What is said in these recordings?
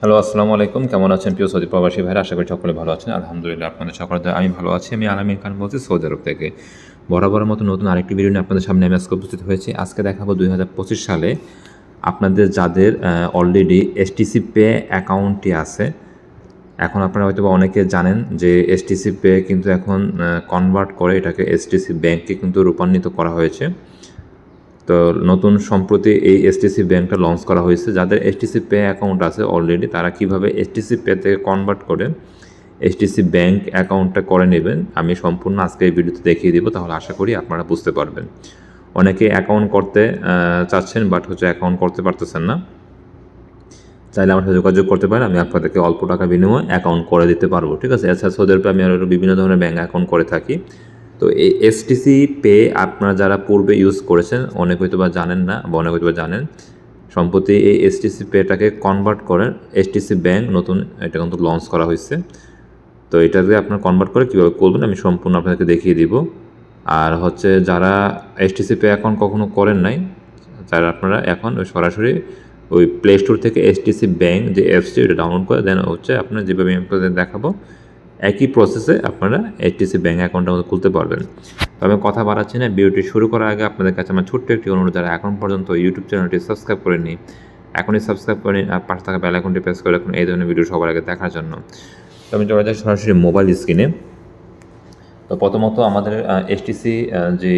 Hello, আসসালামু আলাইকুম। কেমন আছেন? প্রিয় সৌদি প্রবাসী ভাইরা, আশা করি সকলে ভালো আছেন। আলহামদুলিল্লাহ, আপনাদের সকলে আমি ভালো আছি। আমি আলামিন খান বলছি সৌদি আরব থেকে। বরাবর মতো নতুন আরেকটি ভিডিও নিয়ে আপনাদের সামনে আমি আজকে উপস্থিত হয়েছি। আজকে দেখাবো দুই হাজার পঁচিশ সালে আপনাদের যাদের অলরেডি এসটিসি পে অ্যাকাউন্টটি আছে। এখন আপনারা হয়তো অনেকে জানেন যে এসটিসি পে কিন্তু এখন কনভার্ট করে এটাকে এসটিসি ব্যাংকে কিন্তু রূপান্তরিত করা হয়েছে। তো নতুন সম্প্রতি এই এসটিসি ব্যাংকটা লঞ্চ করা হয়েছে। যাদের এসটিসি পে অ্যাকাউন্ট আছে অলরেডি তারা কীভাবে এসটিসি পে থেকে কনভার্ট করে এসটিসি ব্যাংক অ্যাকাউন্টটা করে নেবেন, আমি সম্পূর্ণ আজকে এই ভিডিওতে দেখিয়ে দিব, তাহলে আশা করি আপনারা বুঝতে পারবেন। অনেকে অ্যাকাউন্ট করতে চাচ্ছেন বাট হচ্ছে অ্যাকাউন্ট করতে পারতেছেন না। চাইলে আমার সাথে যোগাযোগ করতে পারেন, আমি আপনাদেরকে অল্প টাকা বিনিময়ে অ্যাকাউন্ট করে দিতে পারব, ঠিক আছে? এছাড়া সৌদি আরবে আমি আরও বিভিন্ন ধরনের ব্যাঙ্ক অ্যাকাউন্ট করে থাকি। তো এই এসটিসি পে আপনারা যারা পূর্বে ইউজ করেছেন, অনেক হয়তো বা জানেন না বা অনেক হয়তো বা জানেন, সম্প্রতি এই এসটিসি পেটাকে কনভার্ট করেন। এসটিসি ব্যাংক নতুন এটা কিন্তু লঞ্চ করা হয়েছে। তো এটাকে আপনার কনভার্ট করে কীভাবে করবেন আমি সম্পূর্ণ আপনাদেরকে দেখিয়ে দিব। আর হচ্ছে যারা এসটিসি পে অ্যাকাউন্ট কখনো করেন নাই, যারা আপনারা এখন ওই সরাসরি ওই প্লে স্টোর থেকে এসটিসি ব্যাংক যে অ্যাপসটি ওটা ডাউনলোড করে দেন হচ্ছে আপনার যেভাবে আমি আপনাদের দেখাবো একই প্রসেসে আপনারা এইচটিসি ব্যাঙ্ক অ্যাকাউন্টের মধ্যে খুলতে পারবেন। তো আমি কথা বাড়াচ্ছি না, ভিডিওটি শুরু করার আগে আপনাদের কাছে আমার ছোট্ট একটি অনুরোধ, যারা এখন পর্যন্ত ইউটিউব চ্যানেলটি সাবস্ক্রাইব করেনি এখনই সাবস্ক্রাইব করে আর পাশে থাকা বেল আইকনটি প্রেস করে রাখুন, এই ধরনের ভিডিও সবার আগে দেখার জন্য। তো আমি চলে যাই সরাসরি মোবাইল স্ক্রিনে তো প্রথমত আমাদের এসটিসি যে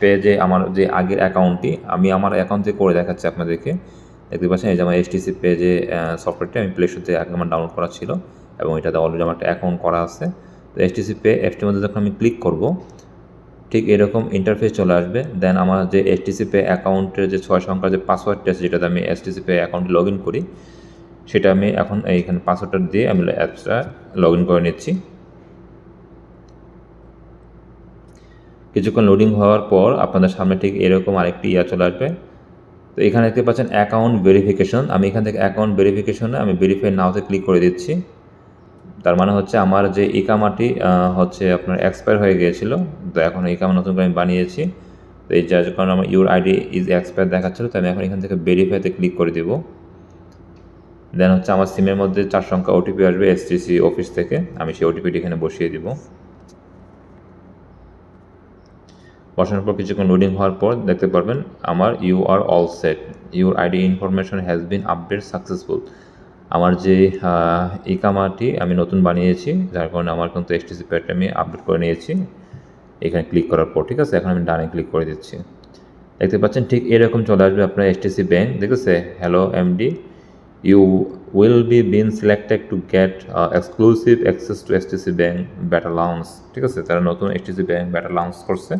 পেজে আমার যে আগের অ্যাকাউন্টটি আমি আমার অ্যাকাউন্টে করে দেখাচ্ছি আপনাদেরকে। দেখতে পাচ্ছেন, এই যে আমার এসটিসি পেজে সফটওয়্যারটি আমি প্লে স্টোর থেকে আমার ডাউনলোড করা ছিল। এবং এটাতে অলরেডি আমার একটা অ্যাকাউন্ট করা আছে। তো এসটিসি পে অ্যাপটির মধ্যে যখন আমি ক্লিক করব, ঠিক এরকম ইন্টারফেস চলে আসবে। দেন আমার যে এসটিসি পে অ্যাকাউন্টের যে ছয় সংখ্যার যে পাসওয়ার্ডটি আছে, যেটাতে আমি এসটিসি পে অ্যাকাউন্টে লগ ইন করি, সেটা আমি এখন এইখানে পাসওয়ার্ডটা দিয়ে আমি অ্যাপসটা লগ ইন করে নিচ্ছি। কিছুক্ষণ লোডিং হওয়ার পর আপনাদের সামনে ঠিক এরকম আরেকটি ইয়া চলে আসবে। তো এখানে দেখতে পাচ্ছেন অ্যাকাউন্ট ভেরিফিকেশন আমি এখান থেকে অ্যাকাউন্ট ভেরিফিকেশনে আমি ভেরিফাই নাওতে ক্লিক করে দিচ্ছি। তার মানে হচ্ছে আমার যে ইকামাটি হচ্ছে আপনার এক্সপায়ার হয়ে গিয়েছিল, তো এখন ইকামা নতুন করে আমি বানিয়েছি। তো এই যার কারণে আমার ইউর আইডি ইজ এক্সপায়ার দেখাচ্ছিলো, তো আমি এখন এখান থেকে ভেরিফাইতে ক্লিক করে দেবো। দেন হচ্ছে আমার সিমের মধ্যে চার সংখ্যা ওটিপি আসবে এসটিসি অফিস থেকে, আমি সেই ওটিপিটি এখানে বসিয়ে দিব। বসানোর পর কিছুক্ষণ লোডিং হওয়ার পর দেখতে পারবেন, আমার you are all set your ID information has been update successful আমার যে ইকামাটি আমি নতুন বানিয়েছি, যার কারণে আমার কিন্তু এসটিসি প্যাডটা আমি আপডেট করে নিয়েছি। এখানে ক্লিক করার পর, ঠিক আছে? এখন আমি ডানে ক্লিক করে দিচ্ছি। দেখতে পাচ্ছেন, ঠিক এরকম চলে আসবে আপনার এস এসটিসি ব্যাংক দেখেছে? Hello MD you will be been selected to get exclusive access to S STC bank beta launch ঠিক আছে? তারা নতুন এসটিসি ব্যাংক ব্যাটার লঞ্চ করছে।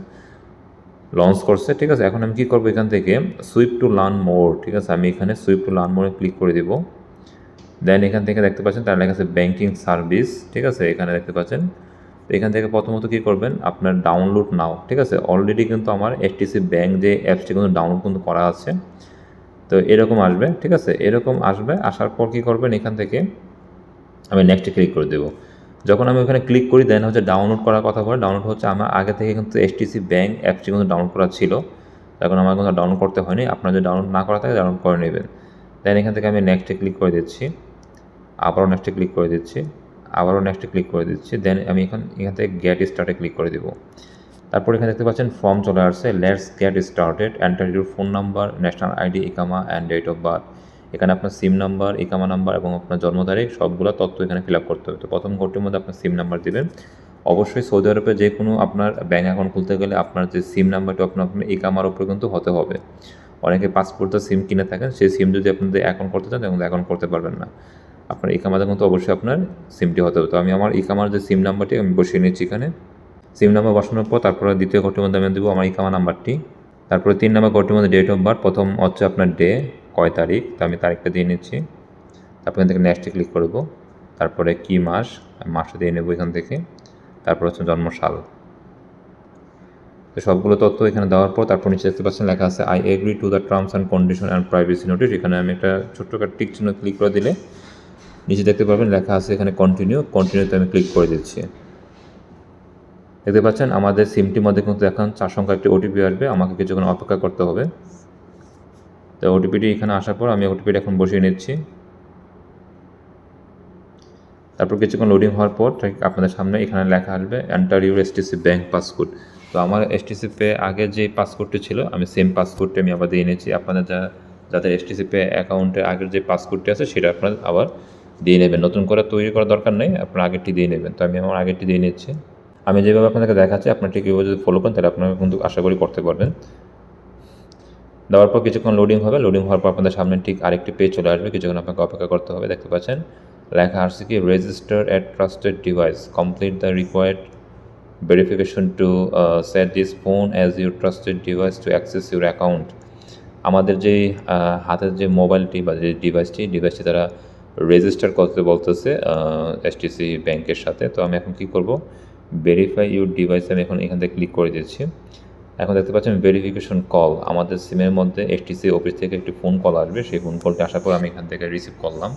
লঞ্চ করছে, ঠিক আছে? এখন আমি কী করব এখান থেকে? সুইপ টু লার্ন মোর ঠিক আছে? আমি এখানে swipe to learn more click করে দেবো। দেন এখান থেকে দেখতে পাচ্ছেন তার লেখা আছে ব্যাঙ্কিং সার্ভিস ঠিক আছে? এখানে দেখতে পাচ্ছেন। তো এখান থেকে প্রথমত কী করবেন? আপনার ডাউনলোড নাও ঠিক আছে? অলরেডি কিন্তু আমার এফটিসি ব্যাঙ্ক যে অ্যাপসটি কিন্তু ডাউনলোড কিন্তু করা আছে। তো এরকম আসবে, ঠিক আছে? এরকম আসবে, আসার পর কী করবেন? এখান থেকে আমি নেক্সটে ক্লিক করে দেবো। যখন আমি ওখানে ক্লিক করি দেন হচ্ছে ডাউনলোড করার কথা বলে ডাউনলোড হচ্ছে আমার আগে থেকে কিন্তু এসটিসি ব্যাঙ্ক অ্যাপসটি কিন্তু ডাউনলোড করা ছিল। এখন আমার কিন্তু ডাউনলোড করতে হয়নি। আপনার যদি ডাউনলোড না করা থাকে ডাউনলোড করে নেবেন। দেন এখান থেকে আমি নেক্সটে ক্লিক করে দিচ্ছি। আবারও নেক্সটে ক্লিক করে দিচ্ছি, আবারও নেক্সটে ক্লিক করে দিচ্ছি দেন আমি এখন, এখান থেকে গেট স্টার্টে ক্লিক করে দেবো। তারপর এখানে দেখতে পাচ্ছেন ফর্ম চলে আসছে let's get started enter your phone number national ID Iqama and date of birth এখানে আপনার সিম নাম্বার ইকামা নাম্বার এবং আপনার জন্ম তারিখ, সবগুলো তথ্য এখানে ফিল আপ করতে হবে। তো প্রথম ঘরটির মধ্যে আপনার সিম নাম্বার দেবেন। অবশ্যই সৌদি আরবে যে কোনো আপনার ব্যাঙ্ক অ্যাকাউন্ট খুলতে গেলে আপনার যে সিম নাম্বারটি আপনার আপনার ইকামার উপরে কিন্তু হতে হবে। অনেকে পাসপোর্টে সিম কিনে থাকেন, সেই সিম যদি আপনাদের অ্যাকাউন্ট করতে চান তখন অ্যাকাউন্ট করতে পারবেন না। আপনার ইকামাদের মতো অবশ্যই আপনার সিমটি হতে হবে। তো আমি আমার ইকামার যে সিম নাম্বারটি আমি বসিয়ে নিচ্ছি এখানে। সিম নাম্বার বসানোর পর তারপরে দ্বিতীয় ঘরটির মধ্যে আমি দেবো আমার ইকামা নাম্বারটি তারপরে তিন নাম্বার ঘরটির মধ্যে ডেট অফ বার্থ প্রথম হচ্ছে আপনার ডে কয় তারিখ, তো আমি তারিখটা দিয়ে নিচ্ছি। তারপর এখান থেকে নেক্সটে ক্লিক করব তারপরে কি মাস মাসটা দিয়ে নেব এখান থেকে। তারপর হচ্ছে জন্মসাল। তো সবগুলো তথ্য এখানে দেওয়ার পর তারপর নিচে দেখতে পাচ্ছেন লেখা আছে I agree to the terms and condition and privacy notice এখানে আমি একটা ছোট্ট একটা টিক চিহ্ন ক্লিক করে দিলে নিচে দেখতে পাবেন লেখা আছে এখানে কন্টিনিউ কন্টিনিউতে আমি ক্লিক করে দিচ্ছি। দেখতে পাচ্ছেন আমাদের সিমটির মধ্যে কিন্তু এখন চার সংখ্যা একটি ওটিপি আসবে, আমাকে কিছুক্ষণ অপেক্ষা করতে হবে। তো ওটিপিটি এখানে আসার পর আমি ওটিপিটা এখন বসিয়ে নিচ্ছি। তারপর কিছুক্ষণ লোডিং হওয়ার পর ঠিক আপনাদের সামনে এখানে লেখা আসবে enter your STC bank passcode তো আমার এসটিসি পে আগে যে পাসকোডটি ছিল, আমি সেম পাসকোডটি আমি আবার দিয়ে নিয়েছি আপনাদের যা, যাদের এসটিসি পে অ্যাকাউন্টে আগের যে পাসকোডটি আছে, সেটা আপনার আবার দিয়ে নেবেন। নতুন করে তৈরি করার দরকার নেই, আপনার আগেরটি দিয়ে নেবেন। তো আমি আমার আগেরটি দিয়ে নিচ্ছি। আমি যেভাবে আপনাদেরকে দেখাচ্ছি, আপনার ঠিক এভাবে যদি ফলো করেন, তাহলে আপনারা কিন্তু আশা করি করতে পারবেন। দেওয়ার পর কিছুক্ষণ লোডিং হবে। লোডিং হওয়ার পর আপনাদের সামনে ঠিক আরেকটি পেজ চলে আসবে। কিছুক্ষণ আপনাকে অপেক্ষা করতে হবে, দেখতে পাচ্ছেন? লেখা আসছে কি register at trusted device complete the required verification to set this phone as your trusted device to access your account আমাদের যে হাতের যে মোবাইলটি বা যে ডিভাইসটি ডিভাইসটি তারা রেজিস্টার করতে বলতেছে এসটিসি ব্যাংকের সাথে। তো আমি এখন কি করব? ভেরিফাই ইউর ডিভাইস আমি এখন এখান থেকে ক্লিক করে দিচ্ছি। এখন দেখতে পাচ্ছেন ভেরিফিকেশন কল আমাদের সিমের মধ্যে এসটিসি অফিস থেকে একটি ফোন কল আসবে। সেই ফোন কলটি আসার পর আমি এখান থেকে রিসিভ করলাম।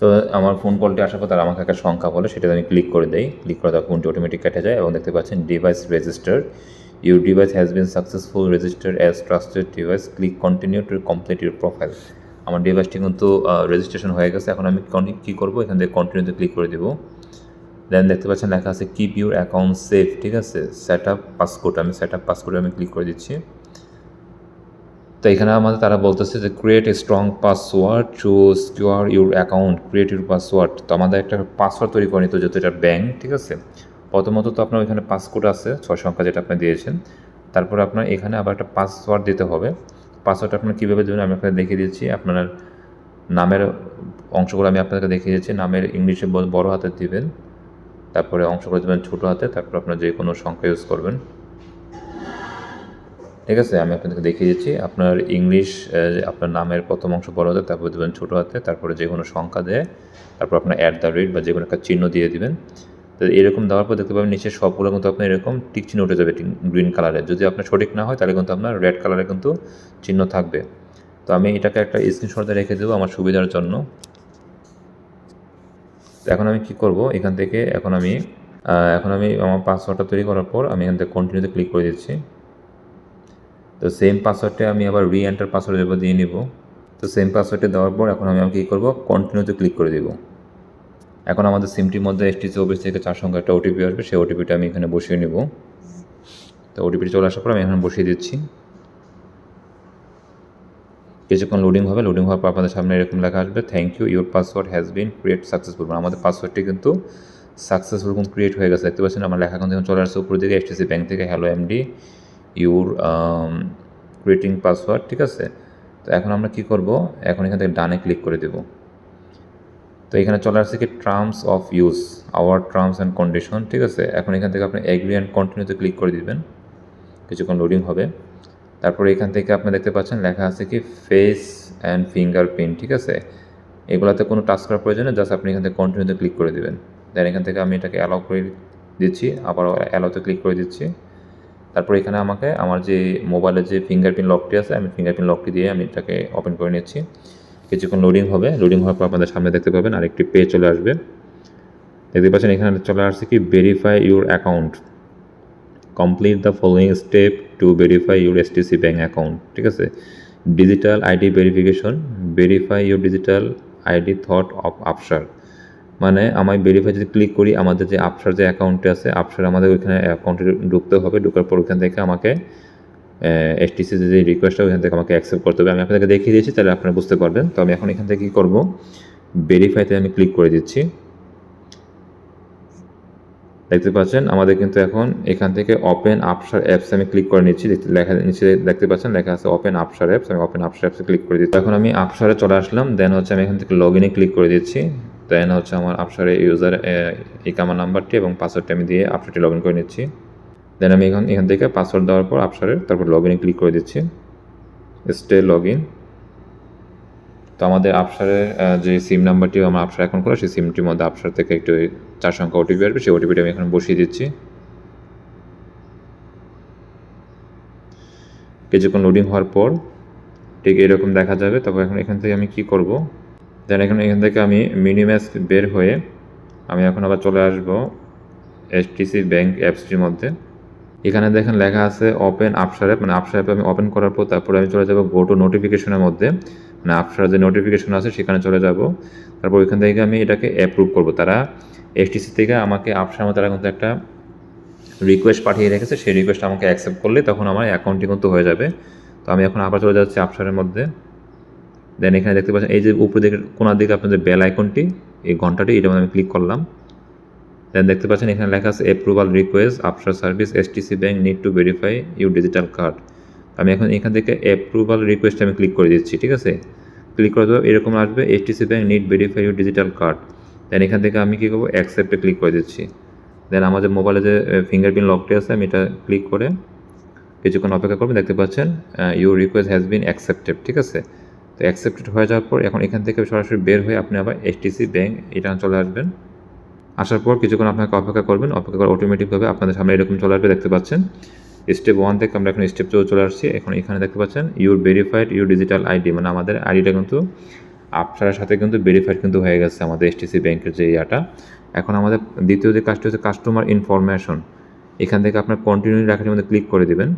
তো আমার ফোন কলটি আসার পর তারা আমাকে একটা সংখ্যা বলে সেটা আমি ক্লিক করে দেই। ক্লিক করে দেওয়ার ফোনটি অটোমেটিক কেটে যায় এবং দেখতে পাচ্ছেন device register your device has been successful register as trusted device click continue to complete your profile আমার ডিভাইসটি কিন্তু রেজিস্ট্রেশন হয়ে গেছে। এখন আমি কী করব? এখান থেকে কন্টিনিউতে ক্লিক করে দেবো। দেন দেখতে পাচ্ছেন লেখা আছে কিপ ইউর অ্যাকাউন্ট সেফ ঠিক আছে? সেট আপ পাসকোড আমি সেট আপ পাসকোডে আমি ক্লিক করে দিচ্ছি। তো এখানে আমাদের তারা বলতেছে যে create a strong password to secure your account create your password তো আমাদের একটা পাসওয়ার্ড তৈরি করে নিতে যেহেতু এটা ব্যাঙ্ক ঠিক আছে? প্রথমত তো আপনার ওইখানে পাসকোড আছে, ছয় সংখ্যা যেটা আপনি দিয়েছেন। তারপর আপনার এখানে আবার একটা পাসওয়ার্ড দিতে হবে। পাসওয়ার্ড আপনার কীভাবে দেবেন আমি আপনাকে দেখিয়ে দিচ্ছি। আপনার নামের অংশগুলো আমি আপনাকে দেখিয়ে দিচ্ছি। নামের ইংলিশে বড় হাতে দিবেন, তারপরে অংশগুলো দেবেন ছোটো হাতে, তারপর আপনার যে কোনো সংখ্যা ইউজ করবেন। ঠিক আছে, আমি আপনাদেরকে দেখিয়ে দিচ্ছি। আপনার ইংলিশ আপনার নামের প্রথম অংশ বড় হাতে, তারপর দেবেন ছোটো হাতে, তারপরে যে কোনো সংখ্যা দেয় তারপর আপনার অ্যাট দ্য রেট বা যে কোনো একটা চিহ্ন দিয়ে দিবেন। তো এরকম দেওয়ার পর দেখতে পাবেন নিচে সবগুলো কিন্তু আপনার এরকম টিক চিহ্ন উঠে যাবে গ্রিন কালারে যদি আপনার সঠিক না হয়, তাহলে কিন্তু আপনার রেড কালারে কিন্তু চিহ্ন থাকবে। তো আমি এটাকে একটা স্ক্রিনশটে রেখে দেবো আমার সুবিধার জন্য। এখন আমি কি করব? এখান থেকে এখন আমি এখন আমি আমার পাসওয়ার্ডটা তৈরি করার পর আমি এখান থেকে কন্টিনিউতে ক্লিক করে দিচ্ছি। তো সেম পাসওয়ার্ডটা আমি আবার রি এন্টার পাসওয়ার্ড দিয়ে নিব। তো সেম পাসওয়ার্ডটা দেওয়ার পর এখন আমি কী করব? কন্টিনিউতে ক্লিক করে দেবো। এখন আমাদের সিমটির মধ্যে এসটিসি অফিস থেকে চার সংখ্যা একটা ওটিপি আসবে, সেই ওটিপিটা আমি এখানে বসিয়ে নেব। তো ওটিপিটা চলে আসার পর আমি এখানে বসিয়ে দিচ্ছি। কিছুক্ষণ লোডিং হবে লোডিং হওয়ার পর আপনাদের সামনে এরকম লেখা আসবে thank you your password has been create successful আমাদের পাসওয়ার্ডটি কিন্তু সাকসেসফুল ক্রিয়েট হয়ে গেছে, দেখতে পাচ্ছেন আমার লেখা কিন্তু এখন চলে আসছে উপর দিকে এসটিসি ব্যাংক থেকে hello MD your creating password ঠিক আছে? তো এখন আমরা কি করব? এখন এখান থেকে ডানে ক্লিক করে দেব। তো এখানে চলে আসছে কি terms of use our terms and condition ঠিক আছে? এখন এখান থেকে আপনি এগ্রি অ্যান্ড কন্টিনিউতে ক্লিক করে দিবেন। কিছুক্ষণ লোডিং হবে। তারপরে এখান থেকে আপনি দেখতে পাচ্ছেন লেখা আছে কি ফেস অ্যান্ড ফিঙ্গার প্রিন্ট ঠিক আছে? এগুলাতে কোনো টাচ করার প্রয়োজন নেই জাস্ট আপনি এখান থেকে কন্টিনিউতে ক্লিক করে দেবেন। দেন এখান থেকে আমি এটাকে অ্যালাউ করে দিচ্ছি, আবার অ্যালাউতে ক্লিক করে দিচ্ছি। তারপর এখানে আমাকে আমার যে মোবাইলের যে ফিঙ্গারপ্রিন্ট লকটি আছে, আমি ফিঙ্গারপ্রিন্ট লকটি দিয়ে আমি এটাকে ওপেন করে নিচ্ছি। কিছুক্ষণ লোডিং হবে। লোডিং হওয়ার পর আপনাদের সামনে দেখতে পাবেন আরেকটি পেজ চলে আসবে। দেখতে পাচ্ছেন এখানে চলে আসছে কি verify your account complete the following step to verify your S STC bank account ঠিক আছে? Digital ID verification verify your digital ID through of Absher মানে আমি ভেরিফাই যদি ক্লিক করি, আমাদের যে আপসার যে অ্যাকাউন্টে আছে আপসার আমাদের ওইখানে অ্যাকাউন্টে ঢুকতে হবে। ঢোকার পর ওইখান থেকে আমাকে এসটিসি যে রিকোয়েস্টটা ওইখান থেকে আমাকে অ্যাকসেপ্ট করতে হবে। আমি আপনাকে দেখিয়ে দিয়েছি, তাহলে আপনারা বুঝতে পারবেন। তো আমি এখন এখান থেকে কী করব? ভেরিফাইতে আমি ক্লিক করে দিচ্ছি। দেখতে পাচ্ছেন, আমাদের কিন্তু এখন এখান থেকে ওপেন আপসার অ্যাপস আমি ক্লিক করে নিচ্ছি। লেখা, নিচে দেখতে পাচ্ছেন, লেখা আছে ওপেন আপসার অ্যাপস আমি ওপেন আপসার অ্যাপসে ক্লিক করে দিচ্ছি। এখন আমি আপসারে চলে আসলাম। দেন হচ্ছে আমি এখান থেকে লগ ইনে ক্লিক করে দিচ্ছি। দেন হচ্ছে আমার আপসারে ইউজার ইকামা নাম্বারটি এবং পাসওয়ার্ডটি আমি দিয়ে আপসারটি লগ ইন করে নিচ্ছি। দেন আমি এখান এখান থেকে পাসওয়ার্ড দেওয়ার পর আপসারের তারপর লগ ইনে ক্লিক করে দিচ্ছি। স্টে লগ ইন তো আমাদের আপসারের যে সিম নাম্বারটি আমার আপসার এখন করা সেই সিমটির মধ্যে আপসার থেকে একটু চার সংখ্যা ওটিপি আসবে সেই ওটিপিটি আমি এখন বসিয়ে দিচ্ছি। কিছুক্ষণ লোডিং হওয়ার পর, ঠিক এরকম দেখা যাবে তারপর এখন এখান থেকে আমি কি করব? দেন এখন এখান থেকে আমি মিনিম্যাস বের হয়ে, আমি এখন আবার চলে আসব এসটিসি ব্যাংক অ্যাপসটির মধ্যে। এখানে দেখেন লেখা আছে ওপেন আপসার অ্যাপ মানে আপসার অ্যাপ আমি ওপেন করার পর তারপরে আমি চলে যাব গো টু নোটিফিকেশনের মধ্যে। মানে আপসার যে নোটিফিকেশন আছে সেখানে চলে যাব। তারপর ওইখান থেকে আমি এটাকে অ্যাপ্রুভ করব। তারা এসটিসি থেকে আমাকে আপসার মধ্যে তারা কিন্তু একটা রিকোয়েস্ট পাঠিয়ে রেখেছে। সেই রিকোয়েস্ট আমাকে অ্যাকসেপ্ট করলে তখন আমার অ্যাকাউন্টটি কিন্তু হয়ে যাবে। তো আমি এখন আবার চলে যাচ্ছি আপসারের মধ্যে। দেন এখানে দেখতে পাচ্ছেন, এই যে উপর দিকে, কোনার দিকে আপনাদের বেল আইকনটি এই ঘন্টাটি মধ্যে আমি ক্লিক করলাম। দেন দেখতে পাচ্ছেন, এখানে লেখা আছে approval request after service STC bank need to verify your digital card আমি এখন এখান থেকে অ্যাপ্রুভাল রিকোয়েস্ট আমি ক্লিক করে দিচ্ছি, ঠিক আছে? ক্লিক করে দেবো এরকম আসবে STC bank need verify your digital card then এখান থেকে আমি কী করব? অ্যাকসেপ্টে ক্লিক করে দিচ্ছি। দেন আমার যে মোবাইলে যে ফিঙ্গারপ্রিন্ট লকটি আছে, আমি এটা ক্লিক করে কিছুক্ষণ অপেক্ষা করবেন দেখতে পাচ্ছেন your request has been accepted ঠিক আছে? তো অ্যাকসেপ্টেড হয়ে যাওয়ার পর এখন এখান থেকে সরাসরি বের হয়ে আপনি আবার এইচটিসি ব্যাংক এটা চলে আসবেন। আসার পর কিছুক্ষণ আপনাকে অপেক্ষা করবেন, অপেক্ষা করে অটোমেটিকভাবে আপনাদের সামনে এরকম চলে আসবে, দেখতে পাচ্ছেন। স্টেপ ওয়ান থেকে আমরা এখন স্টেপ টু চলে আসছি। এখন এখানে দেখতে পাচ্ছেন your verified your digital ID মানে আমাদের আইডিটা কিন্তু আপনার সাথে কিন্তু ভেরিফাইড কিন্তু হয়ে গেছে আমাদের এসটিসি ব্যাংকের যে ইয়াটা। এখন আমাদের দ্বিতীয় যে কাজটি হচ্ছে কাস্টমার ইনফরমেশন এখান থেকে আপনার কন্টিনিউ রাখার মধ্যে ক্লিক করে দেবেন।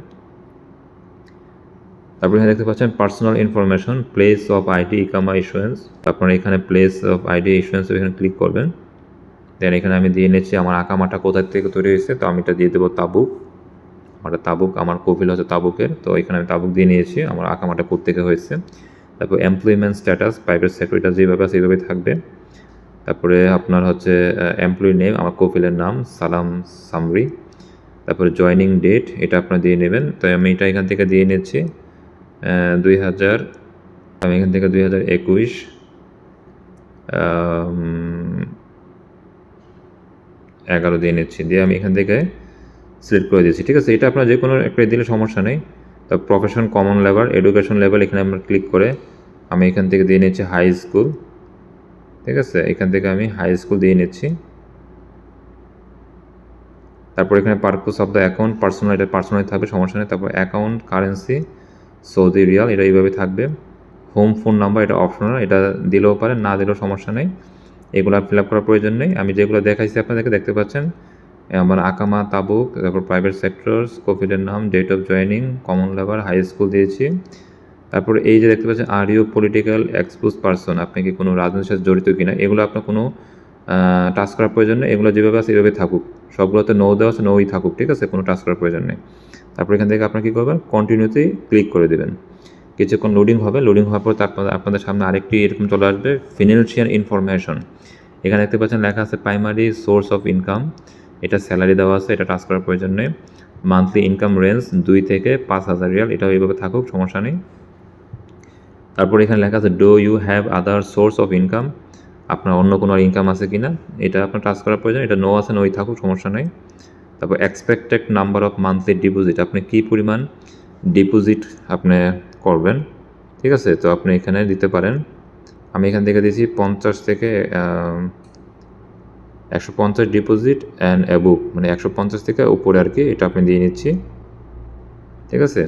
তারপরে এখানে দেখতে পাচ্ছেন personal information place of ID ইকামা issuance তারপরে এখানে প্লেস অফ আইডি ইস্যুয়েন্স এখানে ক্লিক করবেন। দেন এখানে আমি দিয়ে নিচ্ছি, আমার আঁকামাটা কোথায় থেকে তৈরি হয়েছে, তো আমি এটা দিয়ে দেবো তাবুক। আমার তাবুক, আমার কপিল হচ্ছে তাবুকের, তো এখানে আমি তাবুক দিয়ে নিয়েছি, আমার আঁকামাটা থেকে হয়েছে। তারপর এমপ্লয়মেন্ট স্ট্যাটাস প্রাইভেট সেক্টর এটা যেভাবে আছে এইভাবে থাকবে। তারপরে আপনার হচ্ছে এমপ্লয়ি নেম আমার কপিলের নাম, সালাম সামরি। তারপরে জয়নিং ডেট এটা আপনার দিয়ে নেবেন। তো আমি এটা এখান থেকে দিয়ে নিচ্ছি দুই হাজার, আমি এখান থেকে দুই হাজার একুশ এগারো দিয়ে নিচ্ছি, দিয়ে আমি এখান থেকে সিলেক্ট করে দিচ্ছি ঠিক আছে? এটা আপনার যে কোনো একটা দিলে সমস্যা নেই। তো profession common level education level এখানে আমরা ক্লিক করে আমি এখান থেকে দিয়ে নিচ্ছি হাই স্কুল ঠিক আছে? এখান থেকে আমি হাই স্কুল দিয়ে নিচ্ছি। তারপর এখানে purpose of the account personal এটা পার্সোনাল থাকবে, সমস্যা নেই। তারপর অ্যাকাউন্ট কারেন্সি সৌদি রিয়াল এটা এইভাবে থাকবে। হোম ফোন নাম্বার এটা অপশনাল এটা দিলেও পারে, না দিলেও সমস্যা নেই। এগুলো ফিল আপ করার প্রয়োজন নেই। আমি যেগুলো দেখাইছি আপনাদেরকে, দেখতে পাচ্ছেন? আমার আকামা, তাবুক, তারপর প্রাইভেট সেক্টরস কফিলের নাম date of joining common labour high school দিয়েছি। তারপর এই যে দেখতে পাচ্ছেন আর ইউ পলিটিক্যাল এক্সপোজ পারসন আপনি কি কোনো রাজনীতির সাথে জড়িত কিনা? এগুলো আপনার কোনো টাচ করার প্রয়োজন নেই। এগুলো যেভাবে আছে, এভাবে থাকুক। সবগুলোতে নো দেওয়া আছে নোই থাকুক, ঠিক আছে? কোনো টাচ করার প্রয়োজন নেই। তারপর এখান থেকে আপনার কী করবেন? কন্টিনিউতেই ক্লিক করে দেবেন। কিছুক্ষণ লোডিং হবে। লোডিং হওয়ার পর তারপর আপনাদের সামনে আরেকটি এরকম চলে আসবে ফিনান্সিয়াল ইনফরমেশন এখানে দেখতে পাচ্ছেন লেখা আছে প্রাইমারি সোর্স অফ ইনকাম এটা স্যালারি দেওয়া আছে, এটা টাচ করার প্রয়োজন নেই। মান্থলি ইনকাম রেঞ্জ দুই থেকে পাঁচ হাজার রিয়াল, এটাও এইভাবে থাকুক, সমস্যা নেই। তারপর এখানে লেখা আছে do you have other source of income আপনার অন্য কোনো ইনকাম আছে কি না এটা আপনার টাচ করার প্রয়োজন, এটা নো আছে নোই থাকুক, সমস্যা নেই। তারপর expected number of monthly deposit আপনি কী পরিমাণ ডিপোজিট আপনি করবেন, ঠিক আছে? তো আপনি এখানে দিতে পারেন। আমি এখান থেকে দিয়েছি পঞ্চাশ থেকে একশো পঞ্চাশ ডিপোজিট অ্যান্ড অ্যাবুক মানে একশো পঞ্চাশ থেকে উপরে আর কি, এটা আপনি দিয়ে নিচ্ছি। ঠিক আছে?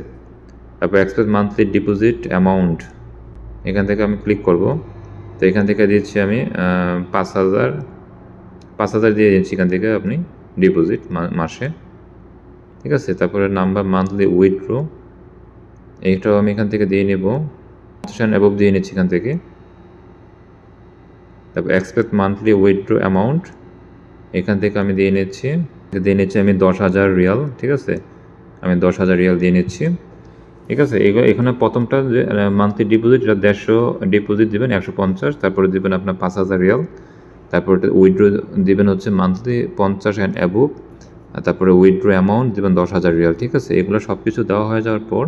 তারপর এক্সপেক্ট মান্থলি ডিপোজিট অ্যামাউন্ট এখান থেকে আমি ক্লিক করব। তো এখান থেকে দিচ্ছি আমি পাঁচ হাজার পাঁচ হাজার দিয়ে দিচ্ছি এখান থেকে আপনি ডিপোজিট মাসে। ঠিক আছে? তারপরে নাম্বার মান্থলি উইথড্রো এইটাও আমি এখান থেকে দিয়ে নেব। অ্যাবভ দিয়ে নিচ্ছি এখান থেকে। তারপর এক্সপেক্ট মান্থলি উইথড্রো অ্যামাউন্ট এখান থেকে আমি দিয়ে নিচ্ছি দিয়ে নিচ্ছি আমি দশ হাজার রিয়াল, ঠিক আছে? আমি দশ হাজার রিয়াল দিয়ে নিচ্ছি, ঠিক আছে? এখানে প্রথমটা যে মান্থলি ডিপোজিট এটা দেড়শো ডিপোজিট দেবেন, একশো পঞ্চাশ, তারপরে দেবেন আপনার পাঁচ হাজার রিয়াল, তারপরে উইথড্রো দেবেন হচ্ছে মান্থলি পঞ্চাশ অ্যান্ড অ্যাবুভ তারপরে উইথড্রো অ্যামাউন্ট দেবেন দশ হাজার রিয়াল, ঠিক আছে? এগুলো সব কিছু দেওয়া হয়ে যাওয়ার পর,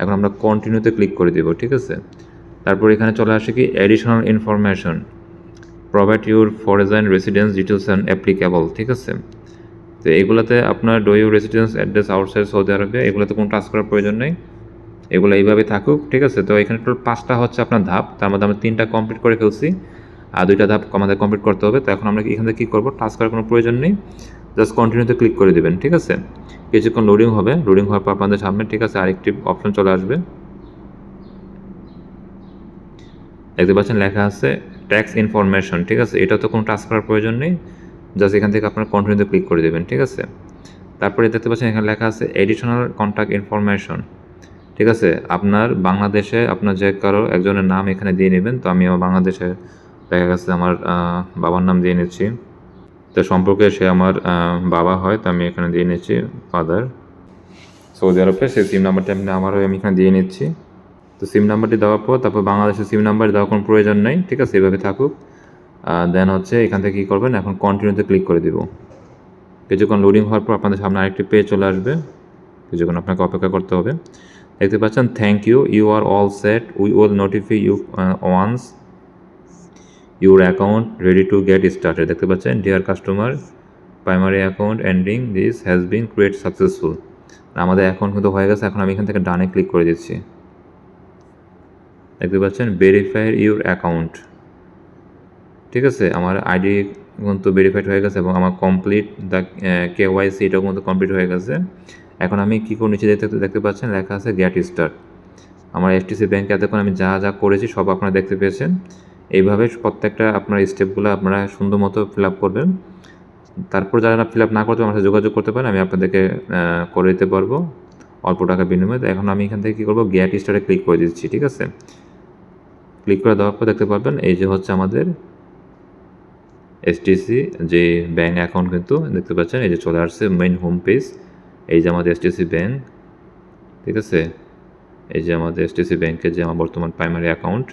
এখন আমরা কন্টিনিউতে ক্লিক করে দেবো, ঠিক আছে? তারপর এখানে চলে আসে কি additional information provide your foreign residence details and applicable ঠিক আছে? তো এগুলোতে আপনার do you residence address outside Saudi আরবে এগুলোতে কোনো টাচ করার প্রয়োজন নেই। এগুলো এইভাবে থাকুক, ঠিক আছে? তো এখানে টোটাল পাঁচটা হচ্ছে আপনার ধাপ, তার মধ্যে আমরা তিনটা কমপ্লিট করে ফেলছি। আর দুইটা ধাপ আমাদের কমপ্লিট করতে হবে। তো এখন আমরা এখান থেকে কী করব? টাচ করার কোনো প্রয়োজন নেই। জাস্ট কন্টিনিউতে ক্লিক করে দেবেন, ঠিক আছে? কিছুক্ষণ লোডিং হবে। লোডিং হওয়ার পর আপনাদের সামনে, ঠিক আছে, আরেকটি অপশন চলে আসবে। দেখতে পাচ্ছেন লেখা আছে ট্যাক্স ইনফরমেশন ঠিক আছে? এটা তো কোনো টাচ করার প্রয়োজন নেই। জাস্ট এখান থেকে আপনার কন্টিনিউতে ক্লিক করে দেবেন, ঠিক আছে? তারপরে দেখতে পাচ্ছেন এখানে লেখা আছে এডিশনাল কন্ট্যাক্ট ইনফরমেশন ঠিক আছে? আপনার বাংলাদেশে আপনার যে কারও একজনের নাম এখানে দিয়ে নেবেন, তো আমি আমার বাংলাদেশে দেখা গেছে আমার বাবার নাম দিয়ে নিচ্ছি। তো সম্পর্কে সে আমার বাবা হয়, তো আমি এখানে দিয়ে নিচ্ছি ফাদার সৌদি আরবে সেই সিম নাম্বারটা আমি আমারও আমি এখানে দিয়ে নিচ্ছি। তো সিম নাম্বারটি দেওয়ার পর তারপর বাংলাদেশের সিম নাম্বার দেওয়ার কোনো প্রয়োজন নেই, ঠিক আছে? এভাবে থাকুক। দেন হচ্ছে এখান থেকে কী করবেন? এখন কন্টিনিউতে ক্লিক করে দিব। কিছুক্ষণ লোডিং হওয়ার পর আপনাদের সামনে আরেকটি পেজ চলে আসবে। কিছুক্ষণ আপনাকে অপেক্ষা করতে হবে। দেখতে পাচ্ছেন thank you you are all set we will notify you once your account ready to get started দেখতে পাচ্ছেন dear customer primary account ending this has been create successful আমাদের অ্যাকাউন্ট কিন্তু হয়ে গেছে, এখন আমি এখান থেকে ডানে ক্লিক করে দিচ্ছি। দেখতে পাচ্ছেন ভেরিফাই ইউর অ্যাকাউন্ট ঠিক আছে? আমার আইডি কিন্তু ভেরিফাইড হয়ে গেছে এবং আমার কমপ্লিট দ্য কে ওয়াইসি এটাও কিন্তু কমপ্লিট হয়ে গেছে। এখন আমি কী করে নিচে দেখতে দেখতে পাচ্ছেন, লেখা আছে গেট স্টার্ট আমার এসটিসি ব্যাংকে এতক্ষণ আমি যা যা করেছি সব আপনারা দেখতে পেয়েছেন। এইভাবে প্রত্যেকটা আপনার স্টেপগুলো আপনারা সুন্দর মতো ফিল আপ করবেন। তারপর যারা ফিল আপ না করতে আমার সাথে যোগাযোগ করতে পারেন, আমি আপনাদেরকে করে দিতে পারব। অল্প টাকা বিনিময়ে। এখন আমি এখান থেকে কী করব গেট স্টারে ক্লিক করে দিচ্ছি, ঠিক আছে? ক্লিক করে দেওয়ার পর দেখতে পারবেন এই যে হচ্ছে আমাদের এসটিসি যে ব্যাঙ্ক অ্যাকাউন্ট কিন্তু দেখতে পাচ্ছেন, এই যে চলে আসছে মেইন হোম পেজ এই যে আমাদের এসটিসি ব্যাঙ্ক ঠিক আছে? এই যে আমাদের এসটিসি ব্যাংকের যে আমার বর্তমান প্রাইমারি অ্যাকাউন্ট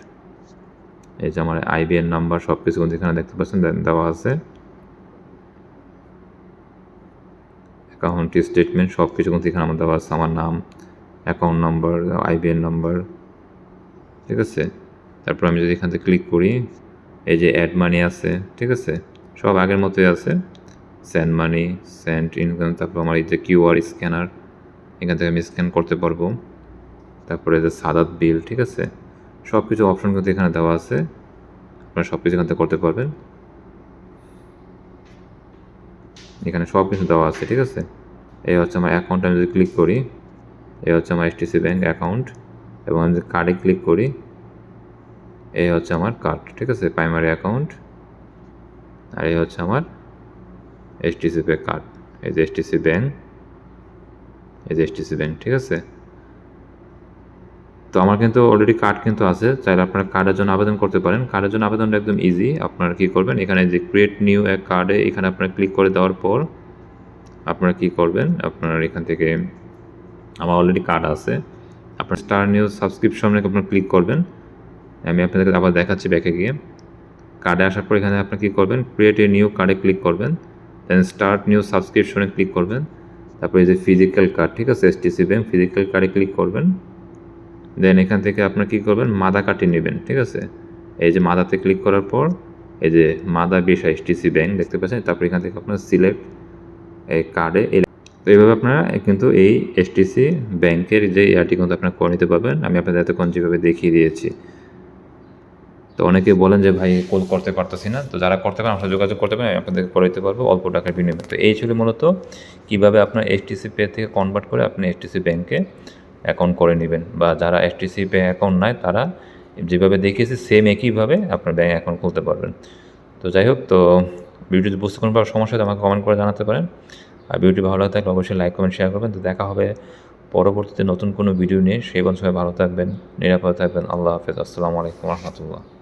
এই যে আমার আইবিএন নাম্বার সব কিছু কিন্তু এখানে দেখতে পাচ্ছেন দেওয়া আছে। অ্যাকাউন্ট স্টেটমেন্ট সব কিছু কিন্তু এখানে আমার দেওয়া আছে, আমার নাম অ্যাকাউন্ট নাম্বার আইবিএন নাম্বার ঠিক আছে? তারপর আমি যদি এখান থেকে ক্লিক করি, এই যে অ্যাড মানি আছে, ঠিক আছে? সব আগের মতোই আছে। সেন্ড মানি সেন্ড ইনকাম তারপর আমার এই যে কিউআর স্ক্যানার এখান থেকে আমি স্ক্যান করতে পারব। তারপরে যে সাদাত বিল ঠিক আছে? সব কিছু অপশন কিন্তু এখানে দেওয়া আছে। আপনারা সব কিছু এখান থেকে করতে পারবেন। এখানে সব কিছু দেওয়া আছে, ঠিক আছে? এই হচ্ছে আমার অ্যাকাউন্ট আমি যদি ক্লিক করি, এই হচ্ছে আমার এসটিসি ব্যাঙ্ক অ্যাকাউন্ট এবং আমি যদি কার্ডে ক্লিক করি এই হচ্ছে আমার কার্ড ঠিক আছে? প্রাইমারি অ্যাকাউন্ট আর এই হচ্ছে আমার এইচটিসি পে কার্ড এই যে এইচটিসি ব্যাংক এই যে এইচটিসি ব্যাংক ঠিক আছে? তো আমার কিন্তু অলরেডি কার্ড কিন্তু আছে, চাইলে আপনারা কার্ডের জন্য আবেদন করতে পারেন। কার্ডের জন্য আবেদনটা একদম ইজি আপনারা কী করবেন? এখানে যে ক্রিয়েট নিউ এক কার্ডে এখানে আপনারা ক্লিক করে দেওয়ার পর আপনারা কী করবেন? আপনার এখান থেকে আমার অলরেডি কার্ড আছে। আপনার স্টার নিউজ সাবস্ক্রিপশনে আপনার ক্লিক করবেন। আমি আপনাদেরকে আবার দেখাচ্ছি ব্যাকে গিয়ে। কার্ডে আসার পর এখানে আপনি কী করবেন? ক্রিয়েট এ নিউ কার্ডে ক্লিক করবেন। দেন স্টার্ট নিউ সাবস্ক্রিপশনে ক্লিক করবেন। তারপরে এই যে ফিজিক্যাল কার্ড ঠিক আছে? এসটিসি ব্যাংক ফিজিক্যাল কার্ডে ক্লিক করবেন। দেন এখান থেকে আপনার কী করবেন? মাদা কাটি নেবেন, ঠিক আছে? এই যে মাদাতে ক্লিক করার পর এই যে মাদা বিশা এসটিসি ব্যাংক দেখতে পাচ্ছেন? তারপর এখান থেকে আপনার সিলেক্ট এই কার্ডে তো এইভাবে আপনারা কিন্তু এই এসটিসি ব্যাংকের যে ইয়ারটি কিন্তু আপনারা করে নিতে পারবেন। আমি আপনাদের এতক্ষণ যেভাবে দেখিয়ে দিয়েছি। তো অনেকে বলেন যে, ভাই, কল করতে পারতেছি না। তো যারা করতে পারেন, আপনারা যোগাযোগ করতে পারেন, আমি আপনাদেরকে করে দিতে পারব, অল্প টাকার বিনিময়ে। তো এই ছিল মূলত কীভাবে আপনার এইচটিসি পে থেকে কনভার্ট করে আপনি এইচটিসি ব্যাংকে অ্যাকাউন্ট করে নেবেন। বা যারা এইচটিসি ব্যাংক অ্যাকাউন্ট নাই, তারা যেভাবে দেখিয়েছে সেম একইভাবে আপনার ব্যাঙ্ক অ্যাকাউন্ট খুলতে পারবেন। তো যাই হোক, তো ভিডিওটি বুঝতে কোনো সমস্যা আমাকে কমেন্ট করে জানাতে পারেন। আর ভিডিওটি ভালো লাগে থাকলে অবশ্যই লাইক কমেন্ট শেয়ার করবেন। তো দেখা হবে পরবর্তীতে নতুন কোনো ভিডিও নিয়ে। সেই বছর ভালো থাকবেন, নিরাপদে থাকবেন। আল্লাহ হাফেজ। আসসালামু আলাইকুম রহমতুল্লাহ।